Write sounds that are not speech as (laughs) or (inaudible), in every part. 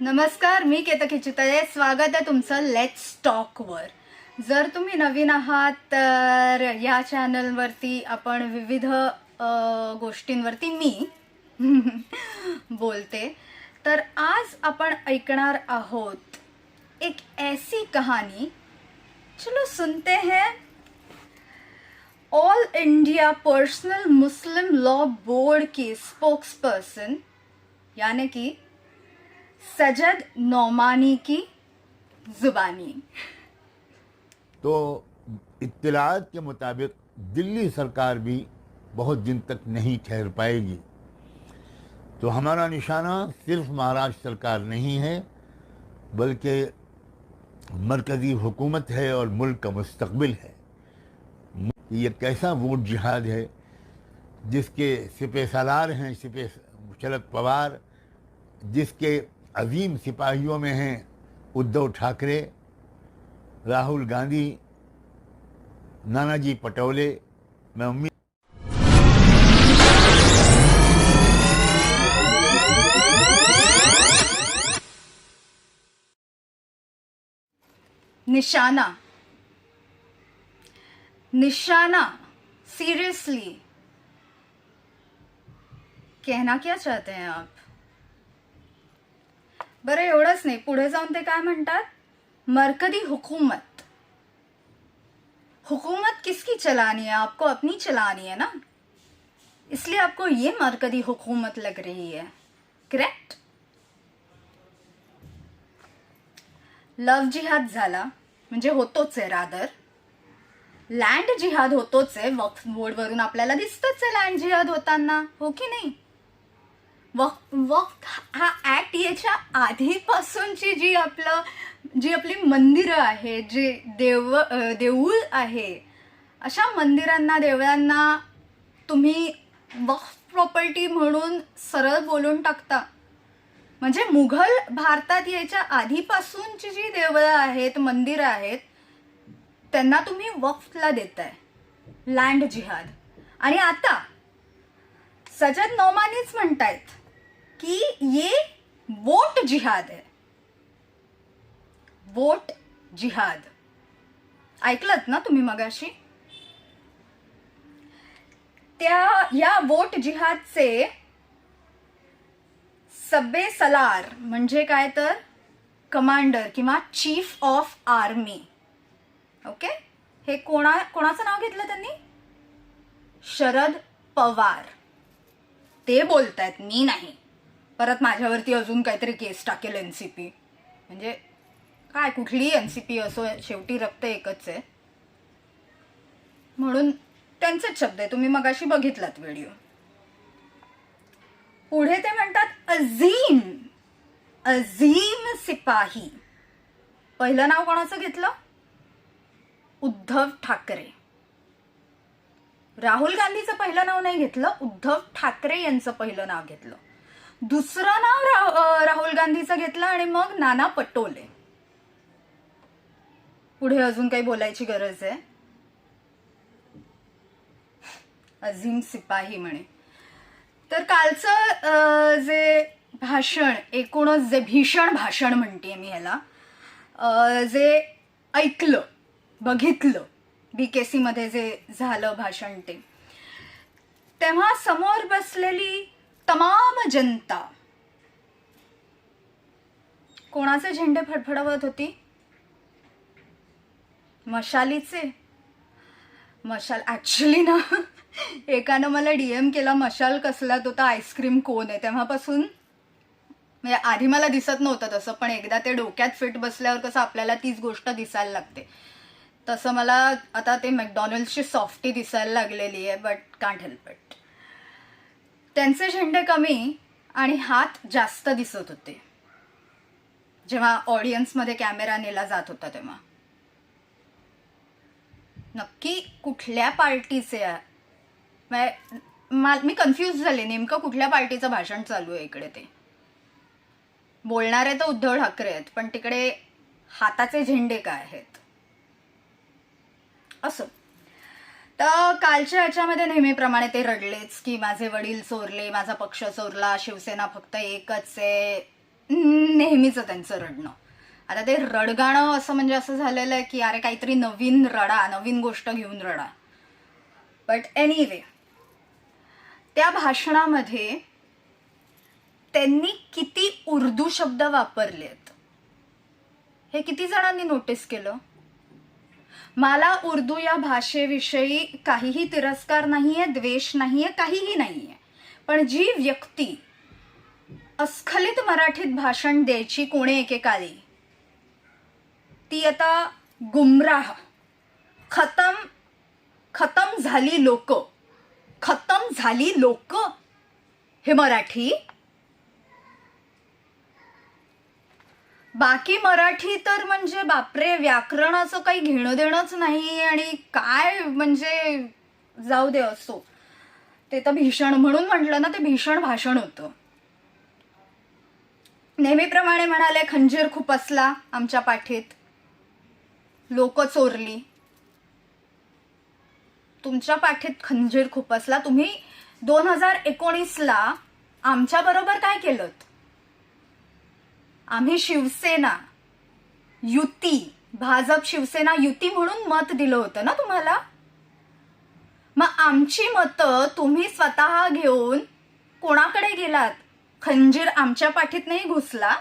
नमस्कार मी केतकी चितळे. स्वागत आहे तुमचं लेट्स टॉकवर जर तुम्ही नवीन आहात तर या चॅनलवरती आपण विविध गोष्टींवरती मी (laughs) बोलते. तर आज आपण ऐकणार आहोत एक ऐसी कहाणी. चलो सुनते हैं. All India Personal Muslim Law Board की स्पोक्सपर्सन यानी कि सजद नौमानी की जुबानी तो इत्तलात के मुताबिक दिल्ली सरकार भी बहुत दिन तक नहीं ठहर पाएगी तो हमारा निशाना सिर्फ महाराष्ट्र सरकार नहीं है बल्कि मरकज़ी हुकूमत है और मुल्क का मुस्तकबिल है ये कैसा वोट जिहाद है जिसके सिपह सालार हैं सिपह शरद पवार जिसके अजीम सिपाहियों में हैं उद्धव ठाकरे, राहुल गांधी, नानाजी पटोले। मैं उम्मीद निशाना। निशाना सीरियसली कहना क्या चाहते हैं आप? बरं एवढंच नाही. पुढे जाऊन ते काय म्हणतात? मरकदी हुकूमत. हुकूमत किसकी चलानी है? आपको अपनी चलानी है ना? इसलिए आपको ये मरकदी हुकूमत लग रही है। करेक्ट लव्ह जिहाद झाला. म्हणजे होतोच आहे रादर लँड जिहाद होतोच आहे. वक्फ बोर्डवरून आपल्याला दिसतच आहे लँड जिहाद होताना. हो की नाही? वक्फ वक्फ हा ॲक्ट याच्या आधीपासूनची जी आपलं जी आपली मंदिरं आहेत जे देव देऊळ आहे अशा मंदिरांना देवळांना तुम्ही वक्फ प्रॉपर्टी म्हणून सरळ बोलून टाकता. म्हणजे मुघल भारतात यायच्या आधीपासूनची जी देवळं आहेत मंदिरं आहेत त्यांना तुम्ही वक्फला देताय. लँड जिहाद आणि आता सजद नौमानीच म्हणतायत. की ये वोट जिहाद आहे वोट जिहाद। ऐकलत ना तुम्ही मगाशी? त्या या वोट जिहादचे सब्बे सलार म्हणजे काय तर? कमांडर किंवा चीफ ऑफ आर्मी. ओके? हे कोणा कोणाचं नाव घेतलं त्यांनी? शरद पवार. ते बोलतायत मी नाही. परत माझ्यावरती अजून काहीतरी केस टाकेल एन सी पी म्हणजे काय कुठलीही एन सी पी असो शेवटी रक्त एकच आहे. म्हणून त्यांचेच शब्द आहे. तुम्ही मगाशी बघितलात व्हिडिओ पुढे ते म्हणतात अझीम अझीम सिपाही. पहिलं नाव कोणाचं घेतलं? उद्धव ठाकरे. राहुल गांधीचं पहिलं नाव नाही घेतलं उद्धव ठाकरे यांचं पहिलं नाव घेतलं. दुसरं नाव रा- राहुल गांधीचं घेतलं आणि मग नाना पटोले. पुढे अजून काही बोलायची गरज आहे? अझीम सिपाही म्हणे. तर कालचं जे भाषण एकूणच जे भीषण भाषण म्हणते मी ह्याला जे ऐकलं बघितलं बी के सीमध्ये जे झालं भाषण ते तेव्हा समोर बसलेली तमाम जनता. कोणाचे झेंडे फडफडवत होती? मशालीचे? मशाल ॲक्च्युली ना. एकानं मला डीएम केला मशाल कसला तो तर आईस्क्रीम कोण आहे? तेव्हापासून म्हणजे आधी मला दिसत नव्हतं तसं पण एकदा ते डोक्यात फिट बसल्यावर कसं आपल्याला तीच गोष्ट दिसायला लागते. तसं मला आता ते मॅकडॉनल्डची सॉफ्टी दिसायला लागलेली आहे बट कांट हेल्प इट त्यांचे झेंडे कमी आणि हात जास्त दिसत होते. जेव्हा ऑडियन्समध्ये कॅमेरा नेला जात होता तेव्हा. नक्की कुठल्या पार्टीचे आहे म्हणजे मी कन्फ्यूज झाले. नेमकं कुठल्या पार्टीचं भाषण चालू आहे इकडे ते? बोलणारे तर उद्धव ठाकरे आहेत पण तिकडे हाताचे झेंडे काय आहेत? असं. तर कालच्या ह्याच्यामध्ये नेहमीप्रमाणे ते रडलेच की माझे वडील चोरले माझा पक्ष चोरला शिवसेना फक्त एकच आहे. नेहमीचं त्यांचं रडणं. आता ते रडगाणं असं म्हणजे असं झालेलं आहे की अरे काहीतरी नवीन रडा नवीन गोष्ट घेऊन रडा. बट एनिवे त्या भाषणामध्ये त्यांनी किती उर्दू शब्द वापरलेत. हे किती जणांनी नोटीस केलं? मला उर्दू या भाषेविषयी काहीही तिरस्कार नाही आहे द्वेष नाही आहे काहीही नाही आहे पण जी व्यक्ती अस्खलित मराठीत भाषण द्यायची कोणी एकेकाळी ती आता गुमराह खतम खतम झाली लोक खतम झाली लोक हे मराठी बाकी मराठी तर म्हणजे बापरे व्याकरणाचं काही घेणं देणंच नाही आणि काय म्हणजे जाऊ दे असो. ते तर भीषण म्हणून म्हटलं ना ते भीषण भाषण होतं. नेहमीप्रमाणे म्हणाले खंजीर खुपसला आमच्या पाठीत. लोक चोरली. तुमच्या पाठीत खंजीर खुपसला तुम्ही दोन हजार एकोणीसला आमच्या बरोबर काय केलं आम्ही शिवसेना युती भाजप शिवसेना युती म्हणून मत दिलं होतं ना तुम्हाला? मग आमची मतं तुम्ही स्वतः घेऊन कोणाकडे गेलात? खंजीर आमच्या पाठीत नाही घुसला?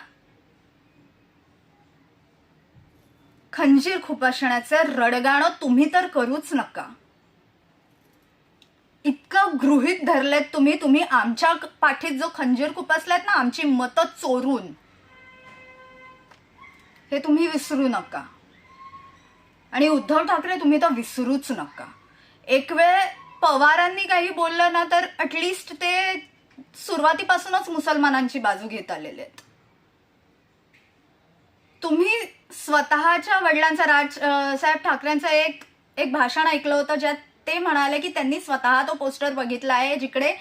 खंजीर खुपासण्याचं रडगाणं तुम्ही तर करूच नका. इतकं गृहित धरलेत तुम्ही तुम्ही आमच्या पाठीत जो खंजीर खुपसलात ना आमची मतं चोरून. हे तुम्ही विसरू नका. आणि उद्धव ठाकरे तुम्ही तर विसरूच नका. एक वेळ पवारांनी काही बोललं ना तर अटलिस्ट ते सुरुवातीपासूनच मुसलमानांची बाजू घेत आलेले आहेत. तुम्ही स्वतःच्या वडिलांचा राज साहेब ठाकरेंचं एक एक भाषण ऐकलं होतं ज्यात ते म्हणाले की त्यांनी स्वतः तो पोस्टर बघितला आहे जिकडे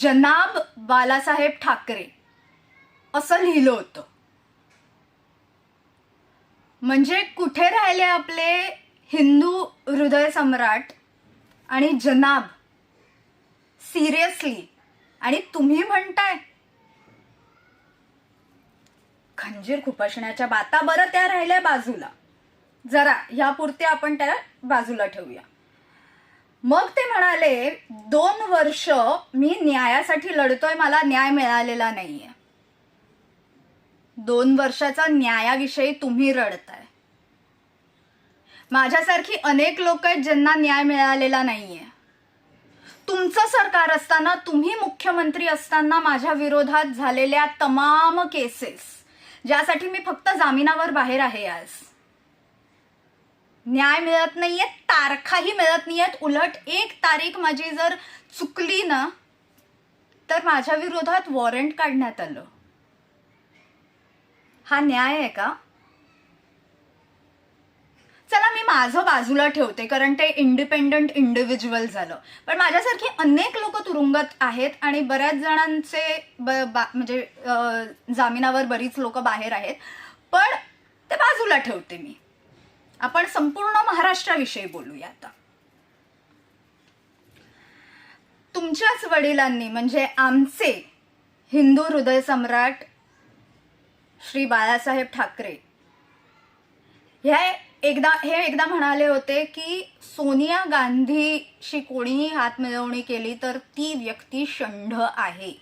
जनाब बालासाहेब ठाकरे असं लिहिलं होतं. म्हणजे कुठे राहिले आपले हिंदू हृदय सम्राट आणि जनाब? सिरियसली आणि तुम्ही म्हणताय? खंजीर खुपसण्याच्या बाता बरं त्या राहिल्या बाजूला. जरा ह्यापुरते आपण त्याला बाजूला ठेवूया. मग ते म्हणाले दोन वर्ष मी न्यायासाठी लढतोय मला न्याय मिळालेला नाहीये. दोन वर्षाचा न्यायाविषयी तुम्ही रडताय. माझ्यासारखी अनेक लोक आहेत ज्यांना न्याय मिळालेला नाहीये. तुमचं सरकार असताना तुम्ही मुख्यमंत्री असताना माझ्या विरोधात झालेल्या तमाम केसेस ज्यासाठी मी फक्त जामिनावर बाहेर आहे आज. न्याय मिळत नाहीये तारखाही मिळत नाहीयेत उलट एक तारीख माझी जर चुकली ना तर माझ्या विरोधात वॉरंट काढण्यात आलं. हा न्याय आहे का? चला मी माझं बाजूला ठेवते कारण ते इंडिपेंडंट इंडिव्हिज्युअल झालं. पण माझ्यासारखी अनेक लोक तुरुंगात आहेत आणि बऱ्याच जणांचे ब- बा- म्हणजे जामिनावर बरीच लोक बाहेर आहेत. पण ते बाजूला ठेवते मी. आपण संपूर्ण महाराष्ट्राविषयी बोलूया आता. तुमच्याच वडिलांनी म्हणजे आमचे हिंदू हृदय सम्राट श्री बाळासाहेब ठाकरे. हे एकदा हे एकदा म्हणाले होते की सोनिया गांधीशी कोणीही हात मिळवणी केली तर ती व्यक्ती षंढ आहे.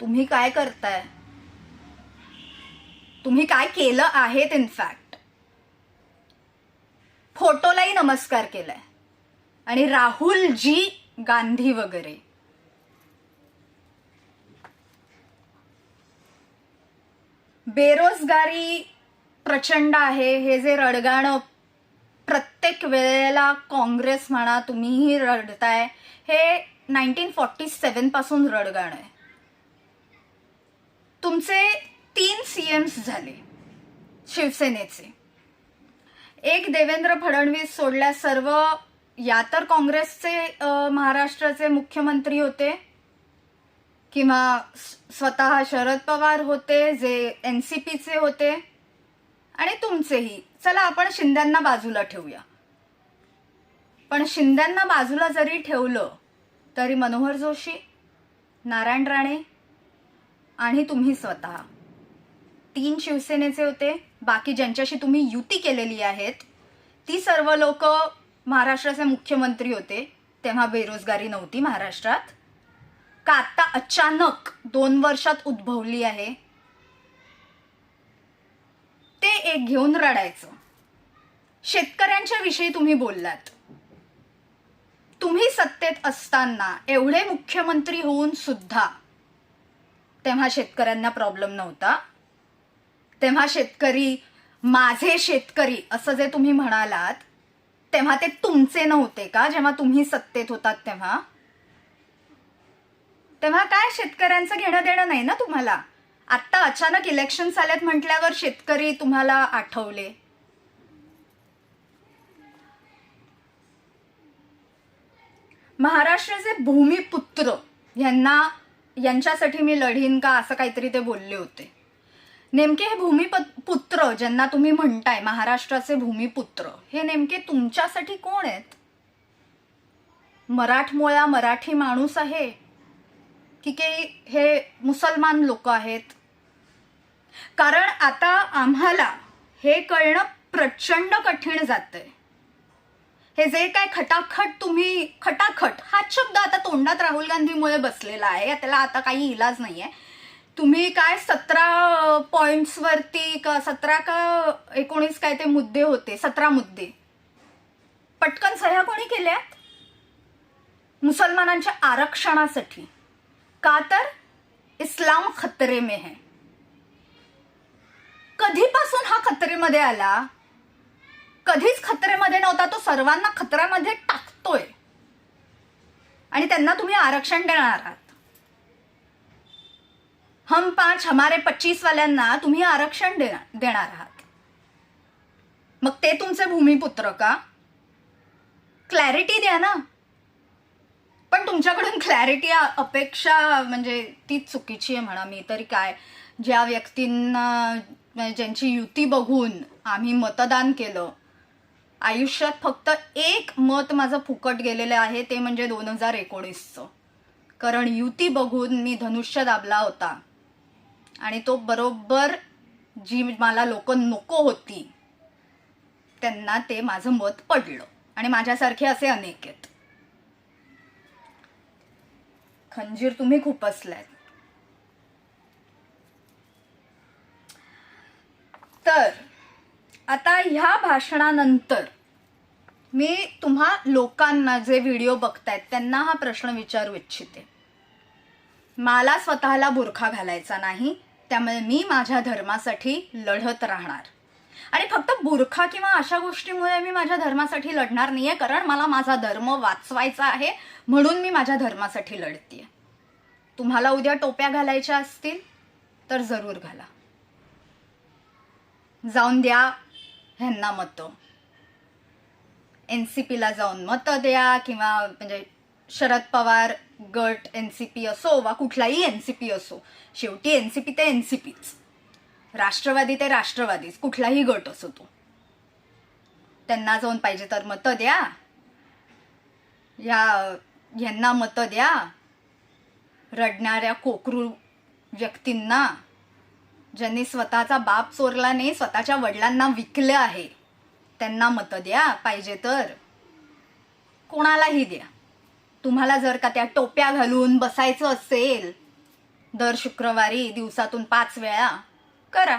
तुम्ही काय करताय? तुम्ही काय केलं आहेत इनफॅक्ट फोटोलाही नमस्कार केलाय. आणि राहुलजी गांधी वगैरे. बेरोजगारी प्रचंड आहे. हे जे रडगाणं प्रत्येक वेळेला काँग्रेस म्हणा तुम्हीही रडताय हे नाईन्टीन फॉर्टी सेवनपासून रडगाणं आहे. तुमचे तीन सी एम्स झाले शिवसेनेचे. एक देवेंद्र फडणवीस सोडल्या सर्व या तर काँग्रेसचे महाराष्ट्राचे मुख्यमंत्री होते. किंवा स्वतः शरद पवार होते जे एन सी पीचे होते आणि तुमचेही. चला आपण शिंद्यांना बाजूला ठेवूया. पण शिंद्यांना बाजूला जरी ठेवलं तरी मनोहर जोशी नारायण राणे आणि तुम्ही स्वतः. तीन शिवसेनेचे होते बाकी ज्यांच्याशी तुम्ही युती केलेली आहेत ती सर्व लोक महाराष्ट्राचे मुख्यमंत्री होते तेव्हा बेरोजगारी नव्हती महाराष्ट्रात. का आता अचानक दोन वर्षात उद्भवली आहे? ते एक घेऊन रडायचं. शेतकऱ्यांच्या विषयी तुम्ही बोललात. तुम्ही सत्तेत असताना एवढे मुख्यमंत्री होऊन सुद्धा तेव्हा शेतकऱ्यांना प्रॉब्लेम नव्हता? तेव्हा शेतकरी माझे शेतकरी असं जे तुम्ही म्हणालात तेव्हा ते तुमचे नव्हते का? जेव्हा तुम्ही सत्तेत होतात तेव्हा? तेव्हा काय शेतकऱ्यांचं घेणं देणं नाही ना तुम्हाला? आत्ता अचानक इलेक्शन आलेत म्हटल्यावर शेतकरी तुम्हाला आठवले. महाराष्ट्राचे भूमिपुत्र यांना यांच्यासाठी मी लढीन का असं काहीतरी ते बोलले होते. नेमके हे भूमिपुत्र ज्यांना तुम्ही म्हणताय महाराष्ट्राचे भूमिपुत्र हे नेमके तुमच्यासाठी कोण आहेत? मराठमोळा मराठी माणूस आहे. की काही हे मुसलमान लोक आहेत. कारण आता आम्हाला हे कळणं प्रचंड कठीण जातंय. हे जे काय खटाखट तुम्ही खटाखट हा शब्द आता तोंडात राहुल गांधीमुळे बसलेला आहे. त्याला आता काही इलाज नाहीये. तुम्ही काय सतरा पॉईंट्सवरती का सतरा का एकोणीस काय ते मुद्दे होते सतरा मुद्दे. पटकन सह्या कोणी केल्यात? मुसलमानांच्या आरक्षणासाठी. का तर इस्लाम खतरे में है। कधीपासून हा खतरेमध्ये आला? कधीच खतरेमध्ये नव्हता तो सर्वांना खतऱ्यामध्ये टाकतोय. आणि त्यांना तुम्ही आरक्षण देणार आहात. हम पाच हमारे पच्चीस वाल्यांना तुम्ही आरक्षण देणार देणार आहात. मग ते तुमचे भूमिपुत्र का? क्लॅरिटी द्या ना. पण तुमच्याकडून क्लॅरिटी अपेक्षा म्हणजे ती चुकीची आहे म्हणा मी तरी काय? ज्या व्यक्तींना ज्यांची युती बघून आम्ही मतदान केलं आयुष्यात फक्त एक मत माझं फुकट गेलेलं आहे ते म्हणजे दोन हजार एकोणीसचं. कारण युती बघून मी धनुष्य दाबला होता. आणि तो बरोबर जी मला लोक नको होती त्यांना ते माझं मत पडलं. आणि माझ्यासारखे असे अनेक आहेत. खंजीर तुम्ही खुपसलात तर आता ह्या भाषणानंतर मी तुम्हा लोकांना जे व्हिडिओ बघतायत त्यांना हा प्रश्न विचारू इच्छिते. मला स्वतःला बुरखा घालायचा नाही त्यामुळे मी माझ्या धर्मासाठी लढत राहणार. आणि फक्त बुरखा किंवा अशा गोष्टीमुळे मी माझ्या धर्मासाठी लढणार नाहीये कारण मला माझा धर्म वाचवायचा आहे म्हणून मी माझ्या धर्मासाठी लढतीये. तुम्हाला उद्या टोप्या घालायच्या असतील तर जरूर घाला. जाऊन द्या ह्यांना मतं. एन सी पीला जाऊन मतं द्या किंवा म्हणजे Sharad Pawar got an C P असो वा कुठलाही एन सी पी असो शेवटी एन सी पी ते एन सी पीच राष्ट्रवादी ते राष्ट्रवादीच. कुठलाही गट असो तो. त्यांना जाऊन पाहिजे तर मतं द्या. या यांना मतं द्या. रडणाऱ्या कोकरू व्यक्तींना ज्यांनी स्वतःचा बाप चोरला नाही स्वतःच्या वडिलांना विकलं आहे त्यांना मतं द्या. पाहिजे तर कोणालाही द्या. तुम्हाला जर का त्या टोप्या घालून बसायचं असेल दर शुक्रवारी दिवसातून पाच वेळा करा.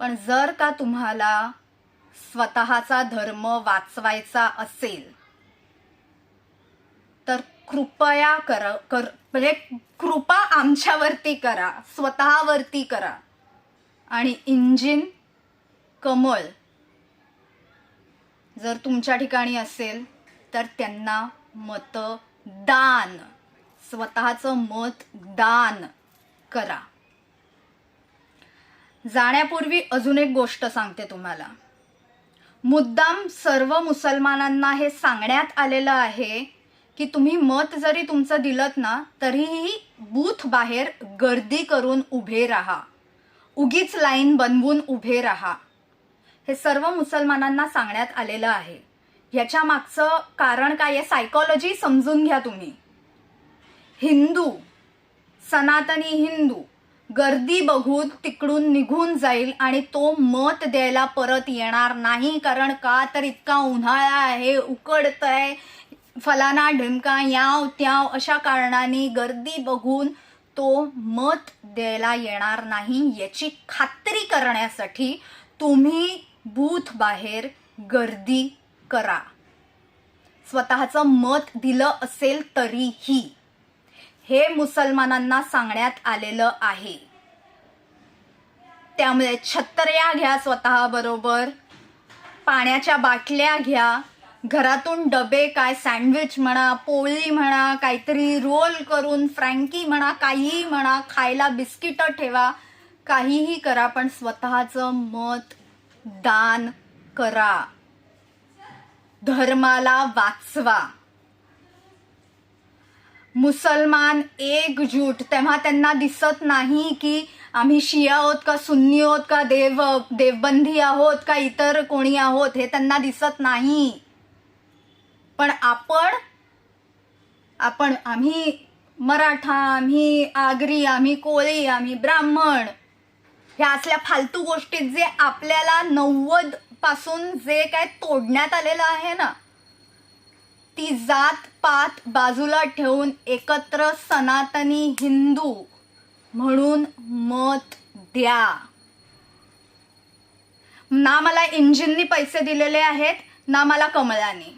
पण जर का तुम्हाला स्वतःचा धर्म वाचवायचा असेल तर कृपया करा कर म्हणजे कृपा आमच्यावरती करा स्वतःवरती करा. आणि इंजिन कमळ जर तुमच्या ठिकाणी असेल तर त्यांना मतदान स्वतःचं मत दान करा. जाण्यापूर्वी अजून एक गोष्ट सांगते तुम्हाला. मुद्दाम सर्व मुसलमानांना हे सांगण्यात आलेलं आहे की तुम्ही मत जरी तुमचं दिलत ना तरीही बूथ बाहेर गर्दी करून उभे राहा. उगीच लाईन बनवून उभे राहा. हे सर्व मुसलमानांना सांगण्यात आलेलं आहे. ह्याच्या मागचं कारण काय आहे? सायकॉलॉजी समजून घ्या तुम्ही. हिंदू सनातनी हिंदू गर्दी बघून तिकडून निघून जाईल आणि तो मत द्यायला परत येणार नाही कारण का तर इतका उन्हाळा आहे उकडतंय फलाना ढिमका याव त्याव अशा कारणाने गर्दी बघून तो मत द्यायला येणार नाही. याची खात्री करण्यासाठी तुम्ही बूथ बाहेर गर्दी करा. स्वतःचं मत दिलं असेल तरीही. हे मुसलमानांना सांगण्यात आलेलं आहे. त्यामुळे छत्र्या घ्या स्वतःबरोबर पाण्याच्या बाटल्या घ्या. घरातून डबे काय सँडविच म्हणा पोळी म्हणा काहीतरी रोल करून फ्रँकी म्हणा काहीही म्हणा खायला बिस्किटं ठेवा. काहीही करा पण स्वतःचं मत दान करा. धर्माला वाचवा. मुसलमान एकजूट तेव्हा त्यांना दिसत नाही की आम्ही शिया आहोत का सुन्नी आहोत का देव देवबंधी आहोत का इतर कोणी आहोत हे त्यांना दिसत नाही. पण आपण आपण आम्ही मराठा आम्ही आगरी आम्ही कोळी आम्ही ब्राह्मण ह्या असल्या फालतू गोष्टीत जे आपल्याला नव्वदपासून जे काय तोडण्यात आलेलं आहे ना ती जात पात बाजूला ठेवून एकत्र सनातनी हिंदू म्हणून मत द्या. ना मला इंजिननी पैसे दिलेले आहेत ना मला कमळाने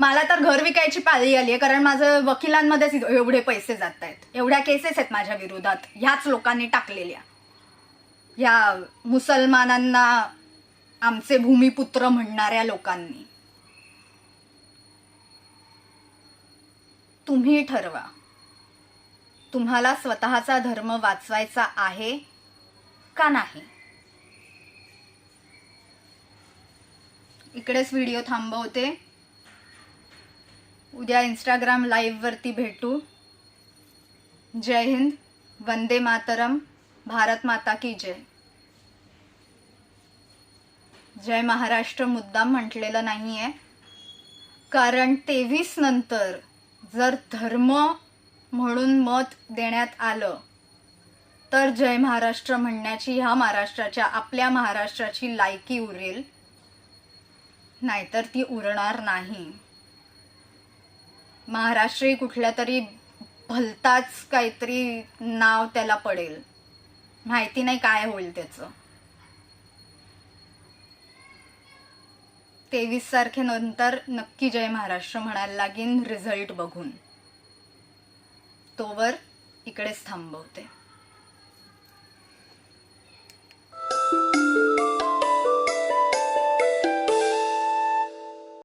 मला तर घर विकायची पाळी आली आहे कारण माझं वकिलांमध्येच एवढे पैसे जात आहेत. एवढ्या केसेस आहेत माझ्या विरोधात ह्याच लोकांनी टाकलेल्या. या मुसलमानांना आमचे भूमिपुत्र म्हणणाऱ्या लोकांनी. तुम्ही ठरवा. तुम्हाला स्वतःचा धर्म वाचवायचा आहे का नाही? इकडेच व्हिडिओ थांबवते. उद्या इंस्टाग्राम लाईव्हवरती भेटू. जय हिंद वंदे मातरम भारत माता की जय. जय महाराष्ट्र मुद्दाम म्हटलेलं नाही आहे कारण तेवीस नंतर जर धर्म म्हणून मत देण्यात आलं तर जय महाराष्ट्र म्हणण्याची ह्या महाराष्ट्राच्या आपल्या महाराष्ट्राची लायकी उरेल. नाहीतर ती उरणार नाही. महाराष्ट्रही कुठल्या तरी भलताच काहीतरी नाव त्याला पडेल. माहिती नाही काय होईल त्याचं. तेवीस तारखेनंतर नक्की जय महाराष्ट्र म्हणायला लागेन. रिझल्ट बघून. तोवर इकडेच थांबवते.